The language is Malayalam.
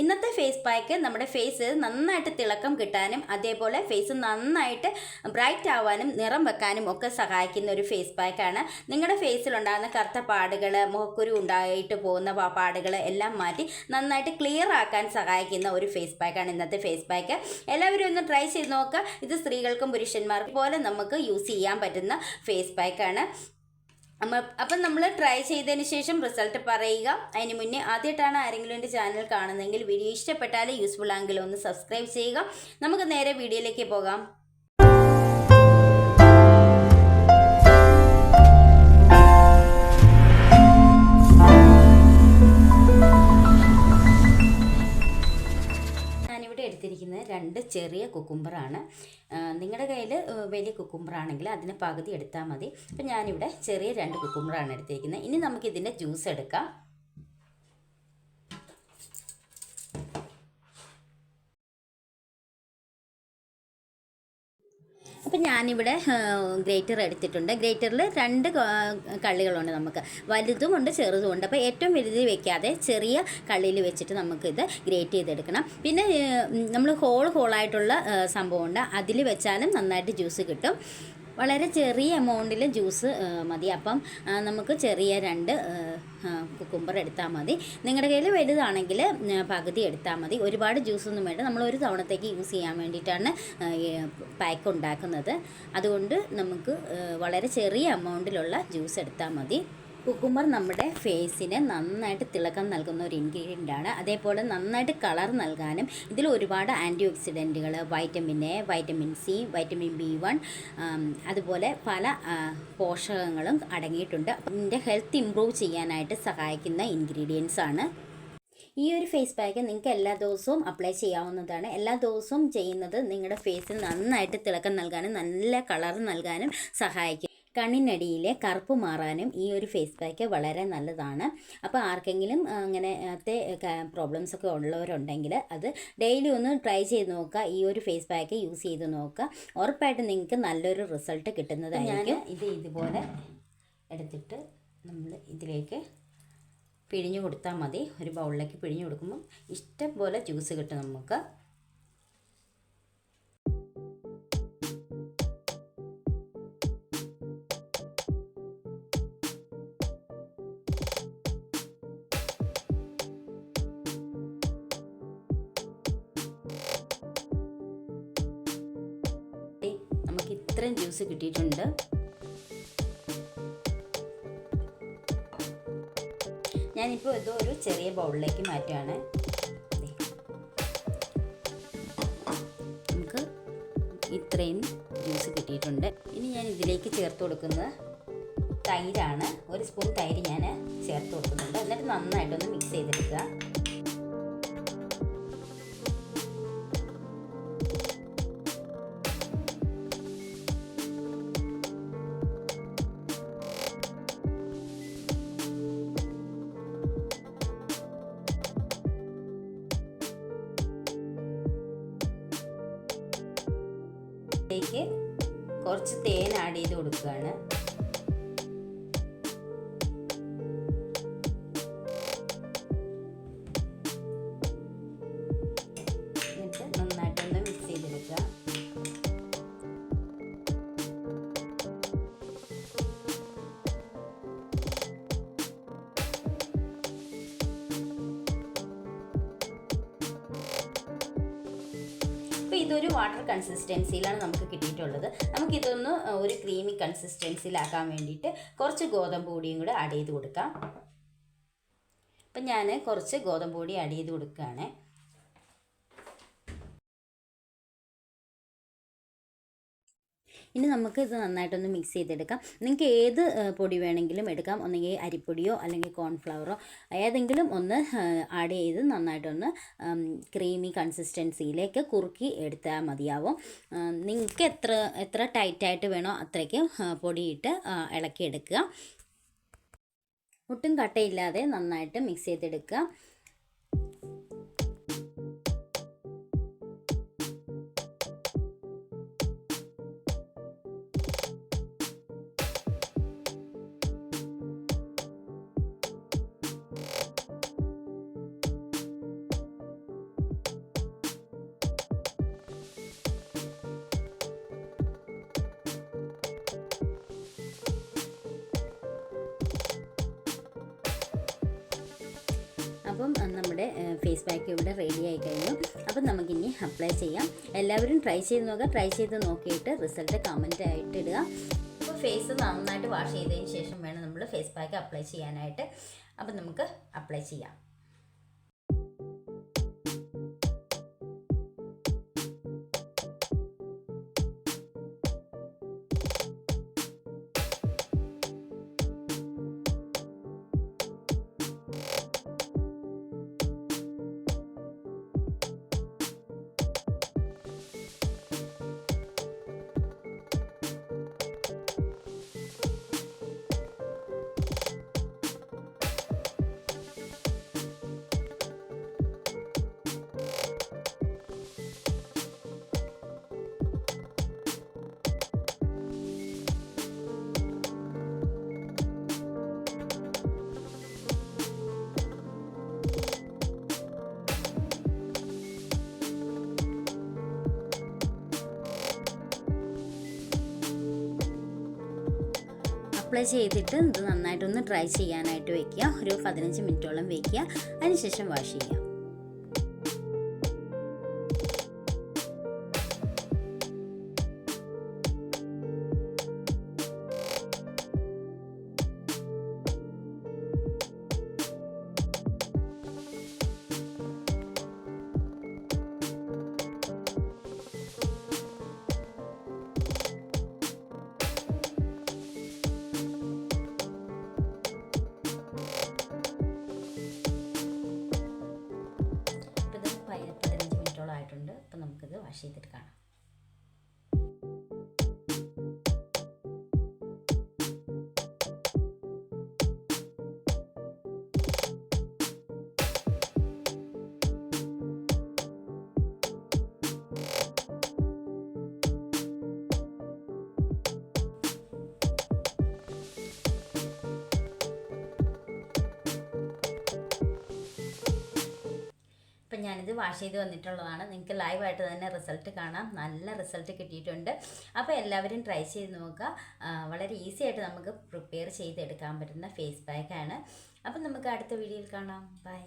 ഇന്നത്തെ ഫേസ് പാക്ക് നമ്മുടെ ഫേസ് നന്നായിട്ട് തിളക്കം കിട്ടാനും അതേപോലെ ഫേസ് നന്നായിട്ട് ബ്രൈറ്റ് ആവാനും നിറം വെക്കാനും ഒക്കെ സഹായിക്കുന്ന ഒരു ഫേസ് പാക്കാണ് നിങ്ങളുടെ ഫേസിലുണ്ടാകുന്ന കറുത്ത പാടുകൾ മുഖക്കുരു ഉണ്ടായിട്ട് പോകുന്ന പാടുകൾ എല്ലാം മാറ്റി നന്നായിട്ട് ക്ലിയർ ആക്കാൻ സഹായിക്കുന്ന ഒരു ഫേസ് പാക്കാണ് ഇന്നത്തെ ഫേസ് പാക്ക് എല്ലാവരും ഒന്ന് ട്രൈ ചെയ്ത് നോക്കുക ഇത് സ്ത്രീകൾക്കും പുരുഷന്മാർക്കും പോലെ നമുക്ക് യൂസ് ചെയ്യാൻ പറ്റുന്ന ഫേസ് പാക്കാണ് അപ്പം നമ്മൾ ട്രൈ ചെയ്തതിന് ശേഷം റിസൾട്ട് പറയുക. അതിന് മുന്നേ ആദ്യമായിട്ടാണ് ആരെങ്കിലും എന്റെ ചാനൽ കാണുന്നതെങ്കിൽ വീഡിയോ ഇഷ്ടപ്പെട്ടാൽ യൂസ്ഫുൾ ആണെങ്കിൽ ഒന്ന് സബ്സ്ക്രൈബ് ചെയ്യുക. നമുക്ക് നേരെ വീഡിയോയിലേക്ക് പോകാം. രണ്ട് ചെറിയ കുക്കുംബറാണ്. നിങ്ങളുടെ കയ്യിൽ വലിയ കുക്കുംബറാണെങ്കിൽ അതിന് പകുതി എടുത്താൽ മതി. അപ്പം ഞാനിവിടെ ചെറിയ രണ്ട് കുക്കുംബറാണ് എടുത്തിരിക്കുന്നത് ഇനി നമുക്കിതിന്റെ ജ്യൂസ് എടുക്കാം. അപ്പം ഞാനിവിടെ ഗ്രേറ്റർ എടുത്തിട്ടുണ്ട്. ഗ്രേറ്ററിൽ രണ്ട് കള്ളികളുണ്ട് നമുക്ക്. വലുതുമുണ്ട് ചെറുതുമുണ്ട് അപ്പോൾ ഏറ്റവും വലുതിൽ വെക്കാതെ ചെറിയ കള്ളിയിൽ വെച്ചിട്ട് നമുക്കിത് ഗ്രേറ്റ് ചെയ്തെടുക്കണം. പിന്നെ നമ്മൾ ഹോൾ ഹോളായിട്ടുള്ള സംഭവമുണ്ട്. അതിൽ വെച്ചാലും നന്നായിട്ട് ജ്യൂസ് കിട്ടും. വളരെ ചെറിയ എമൗണ്ടിൽ ജ്യൂസ് മതി. അപ്പം നമുക്ക് ചെറിയ രണ്ട് കുക്കുംബർ എടുത്താൽ മതി. നിങ്ങളുടെ കയ്യിൽ വലുതാണെങ്കിൽ പകുതി എടുത്താൽ മതി. ഒരുപാട് ജ്യൂസൊന്നും വേണ്ട. നമ്മൾ ഒരു തവണത്തേക്ക് യൂസ് ചെയ്യാൻ വേണ്ടിയിട്ടാണ് പാക്ക് ഉണ്ടാക്കുന്നത്. അതുകൊണ്ട് നമുക്ക് വളരെ ചെറിയ എമൗണ്ടിലുള്ള ജ്യൂസ് എടുത്താൽ മതി. കുക്കുംബർ നമ്മുടെ ഫേസിന് നന്നായിട്ട് തിളക്കം നൽകുന്ന ഒരു ഇൻഗ്രീഡിയന്റ് ആണ്. അതേപോലെ നന്നായിട്ട് കളർ നൽകാനും ഇതിൽ ഒരുപാട് anti ഓക്സിഡന്റുകൾ vitamin A vitamin C vitamin B one അതുപോലെ പല പോഷകങ്ങളും അടങ്ങിയിട്ടുണ്ട്. ഇതിന്റെ ഹെൽത്ത് ഇമ്പ്രൂവ് ചെയ്യാനായിട്ട് സഹായിക്കുന്ന ഇൻഗ്രീഡിയൻസ് ആണ്. ഈ ഒരു ഫേസ് പാക്ക് നിങ്ങൾക്ക് എല്ലാ ദിവസവും അപ്ലൈ ചെയ്യാവുന്നതാണ്. എല്ലാ ദിവസവും ചെയ്യുന്നത് നിങ്ങളുടെ ഫേസിന് നന്നായിട്ട് തിളക്കം നൽകാനും നല്ല കളർ നൽകാനും സഹായിക്കും. കണ്ണിനടിയിലെ കറുപ്പ് മാറാനും ഈ ഒരു ഫേസ് പാക്ക് വളരെ നല്ലതാണ്. അപ്പോൾ ആർക്കെങ്കിലും അങ്ങനത്തെ പ്രോബ്ലംസ് ഒക്കെ ഉള്ളവരുണ്ടെങ്കിൽ അത് ഡെയിലി ഒന്ന് ട്രൈ ചെയ്ത് നോക്കുക. ഈ ഒരു ഫേസ് പാക്ക് യൂസ് ചെയ്ത് നോക്കുക. ഉറപ്പായിട്ട് നിങ്ങൾക്ക് നല്ലൊരു റിസൾട്ട് കിട്ടുന്നതായിരിക്കും. ഇത് ഇതുപോലെ എടുത്തിട്ട് നമ്മൾ ഇതിലേക്ക് പിഴിഞ്ഞു കൊടുത്താൽ മതി. ഒരു ബൗളിലേക്ക് പിഴിഞ്ഞു കൊടുക്കുമ്പോൾ ഇഷ്ടം പോലെ ജ്യൂസ് കിട്ടും നമുക്ക്. ഇത്രയും ജ്യൂസ് കിട്ടിയിട്ടുണ്ട്. ഞാനിപ്പോൾ ഇത് ഒരു ചെറിയ ബൗളിലേക്ക് മാറ്റുകയാണ്. നമുക്ക് ഇത്രയും ജ്യൂസ് കിട്ടിയിട്ടുണ്ട്. ഇനി ഞാൻ ഇതിലേക്ക് ചേർത്ത് കൊടുക്കുന്നത് തൈരാണ്. ഒരു സ്പൂൺ തൈര് ഞാൻ ചേർത്ത് കൊടുക്കുന്നുണ്ട്. എന്നിട്ട് നന്നായിട്ടൊന്ന് മിക്സ് ചെയ്തെടുക്കുക. കുറച്ച് തേൻ ആഡ് ചെയ്ത് കൊടുക്കുകയാണ്. ഇതൊരു വാട്ടർ കൺസിസ്റ്റൻസിയിലാണ് നമുക്ക് കിട്ടിയിട്ടുള്ളത്. നമുക്കിതൊന്ന് ഒരു ക്രീമി കൺസിസ്റ്റൻസിയിലാക്കാൻ വേണ്ടിയിട്ട് കുറച്ച് ഗോതമ്പ് പൊടിയും കൂടെ ആഡ് ചെയ്ത് കൊടുക്കാം. അപ്പം ഞാൻ കുറച്ച് ഗോതമ്പ് പൊടി ആഡ് ചെയ്ത് കൊടുക്കുകയാണ്. ഇനി നമുക്ക് ഇത് നന്നായിട്ടൊന്ന് മിക്സ് ചെയ്തെടുക്കാം. നിങ്ങൾക്ക് ഏത് പൊടി വേണമെങ്കിലും എടുക്കാം. ഒന്നെങ്കിൽ അരിപ്പൊടിയോ അല്ലെങ്കിൽ കോൺഫ്ലവറോ ഏതെങ്കിലും ഒന്ന് ആഡ് ചെയ്ത് നന്നായിട്ടൊന്ന് ക്രീമി കൺസിസ്റ്റൻസിയിലേക്ക് കുറുക്കി എടുത്താൽ മതിയാവും. നിങ്ങൾക്ക് എത്ര എത്ര ടൈറ്റായിട്ട് വേണോ അത്രയ്ക്ക് പൊടിയിട്ട് ഇളക്കിയെടുക്കുക. ഒട്ടും കട്ടയില്ലാതെ നന്നായിട്ട് മിക്സ് ചെയ്തെടുക്കുക. അപ്പം നമ്മുടെ ഫേസ് പാക്ക് ഇവിടെ റെഡി ആയി കഴിഞ്ഞു. അപ്പം നമുക്കിനി അപ്ലൈ ചെയ്യാം. എല്ലാവരും ട്രൈ ചെയ്ത് നോക്കുക ട്രൈ ചെയ്ത് നോക്കിയിട്ട് റിസൾട്ട് കമന്റ് ആയിട്ട് ഇടുക. അപ്പോൾ ഫേസ് നന്നായിട്ട് വാഷ് ചെയ്തതിന് ശേഷം വേണം നമ്മൾ ഫേസ് പാക്ക് അപ്ലൈ ചെയ്യാനായിട്ട്. അപ്പം നമുക്ക് അപ്ലൈ ചെയ്യാം. അപ്ലൈ ചെയ്തിട്ട് ഇത് നന്നായിട്ടൊന്ന് ഡ്രൈ ചെയ്യാനായിട്ട് വെക്കുക. ഒരു പതിനഞ്ച് മിനിറ്റോളം വെക്കുക. അതിനുശേഷം വാഷ് ചെയ്യുക. വാഷ് ഇപ്പം ഞാനിത് വാഷ് ചെയ്ത് വന്നിട്ടുള്ളതാണ്. നിങ്ങൾക്ക് ലൈവായിട്ട് തന്നെ റിസൾട്ട് കാണാം. നല്ല റിസൾട്ട് കിട്ടിയിട്ടുണ്ട്. അപ്പോൾ എല്ലാവരും ട്രൈ ചെയ്ത് നോക്കുക. വളരെ ഈസി ആയിട്ട് നമുക്ക് പ്രിപ്പയർ ചെയ്തെടുക്കാൻ പറ്റുന്ന ഫേസ് പാക്കാണ് അപ്പം നമുക്ക് അടുത്ത വീഡിയോയിൽ കാണാം. ബൈ